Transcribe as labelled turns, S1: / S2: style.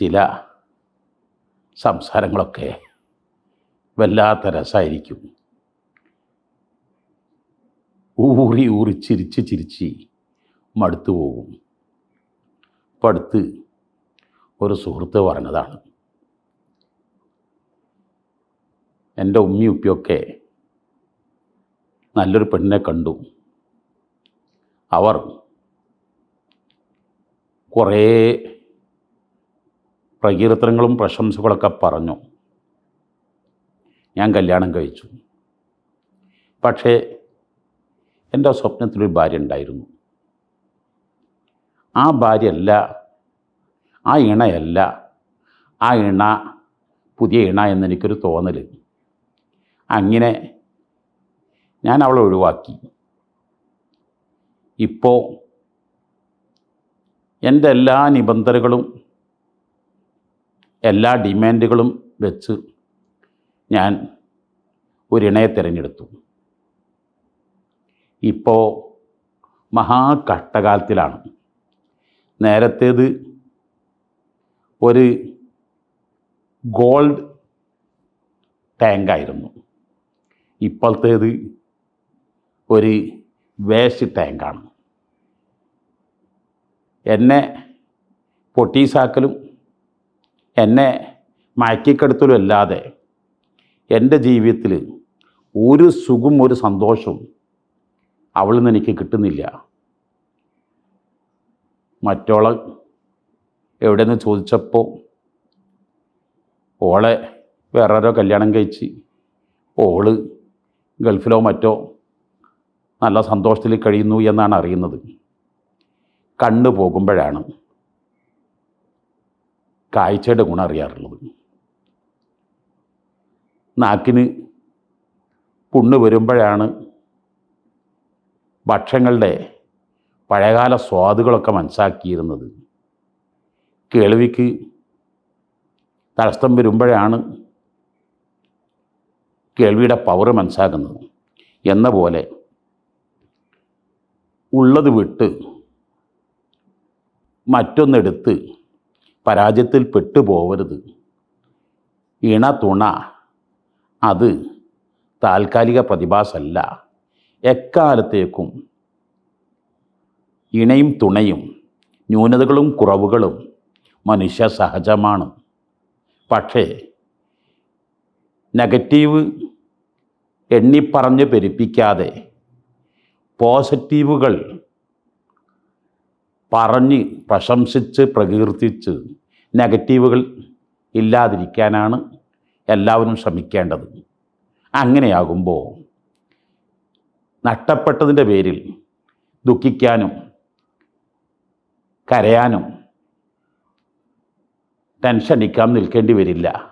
S1: ചില സംസാരങ്ങളൊക്കെ വല്ലാത്ത രസമായിരിക്കും ഊറി ഊറി ചിരിച്ച് ചിരിച്ച് മടുത്തു പോകും. പടുത്ത് ഒരു സുഹൃത്ത് പറഞ്ഞതാണ്. എന്റെ ഉമ്മി ഉപ്പിയൊക്കെ നല്ലൊരു പെണ്ണിനെ കണ്ടു. അവർ കുറേ പ്രകീർത്തനങ്ങളും പ്രശംസകളൊക്കെ പറഞ്ഞു. ഞാൻ കല്യാണം കഴിച്ചു. പക്ഷേ എന്റെ സ്വപ്നത്തിലൊരു ഭാര്യ ഉണ്ടായിരുന്നു. ആ ഭാര്യയല്ല ആ ഇണയല്ല ആ ഇണ പുതിയ ഇണ എന്നെനിക്കൊരു തോന്നൽ. അങ്ങനെ ഞാൻ അവളെ ഒഴിവാക്കി. ഇപ്പോൾ എന്റെ എല്ലാ നിബന്ധനകളും എല്ലാ ഡിമാൻഡുകളും വെച്ച് ഞാൻ ഒരിണയെ തിരഞ്ഞെടുത്തു. ഇപ്പോൾ മഹാകഷ്ടകാലത്തിലാണ്. നേരത്തേത് ഒരു ഗോൾഡ് ടാങ്കായിരുന്നു. ഇപ്പോഴത്തേത് ഒരു വേസ്റ്റ് ടാങ്കാണ്. എന്നെ പൊട്ടീസാക്കലും എന്നെ മയക്കിക്കെടുത്തലും അല്ലാതെ എന്റെ ജീവിതത്തിൽ ഒരു സുഖം ഒരു സന്തോഷവും അവളിൽ നിന്ന് എനിക്ക് കിട്ടുന്നില്ല. മറ്റോളെ എവിടെ നിന്ന് ചോദിച്ചപ്പോൾ ഓളെ വേറൊരോ കല്യാണം കഴിച്ച് ഓൾ ഗൾഫിലോ മറ്റോ നല്ല സന്തോഷത്തിൽ കഴിയുന്നു എന്നാണ് അറിയുന്നത്. കണ്ണു പോകുമ്പോഴാണ് കാഴ്ചയുടെ ഗുണം അറിയാറുള്ളത്. നാക്കിന് പുണ്ണ് വരുമ്പോഴാണ് ഭക്ഷങ്ങളുടെ പഴയകാല സ്വാദുകളൊക്കെ മനസ്സാക്കിയിരുന്നത് കേൾവിക്ക് തടസ്സം വരുമ്പോഴാണ് കേൾവിയുടെ പവർ മനസ്സാക്കുന്നത് എന്ന പോലെ ഉള്ളത് വിട്ട് മറ്റൊന്നെടുത്ത് പരാജയത്തിൽ പെട്ടുപോകരുത് ഇണ തുണ അത് താൽക്കാലിക പ്രതിഭാസമല്ല എക്കാലത്തേക്കും ഇണയും തുണയും ന്യൂനതകളും കുറവുകളും മനുഷ്യ സഹജമാണ്. പക്ഷേ നെഗറ്റീവ് എണ്ണിപ്പറഞ്ഞ് പെരുപ്പിക്കാതെ പോസിറ്റീവുകൾ പറഞ്ഞ് പ്രശംസിച്ച് പ്രകീർത്തിച്ച് നെഗറ്റീവുകൾ ഇല്ലാതിരിക്കാനാണ് എല്ലാവരും ശ്രമിക്കേണ്ടത്. അങ്ങനെയാകുമ്പോൾ നഷ്ടപ്പെട്ടതിന്റെ പേരിൽ ദുഃഖിക്കാനും കരയാനും ടെൻഷൻ അടിക്കാൻ നിൽക്കേണ്ടി വരില്ല.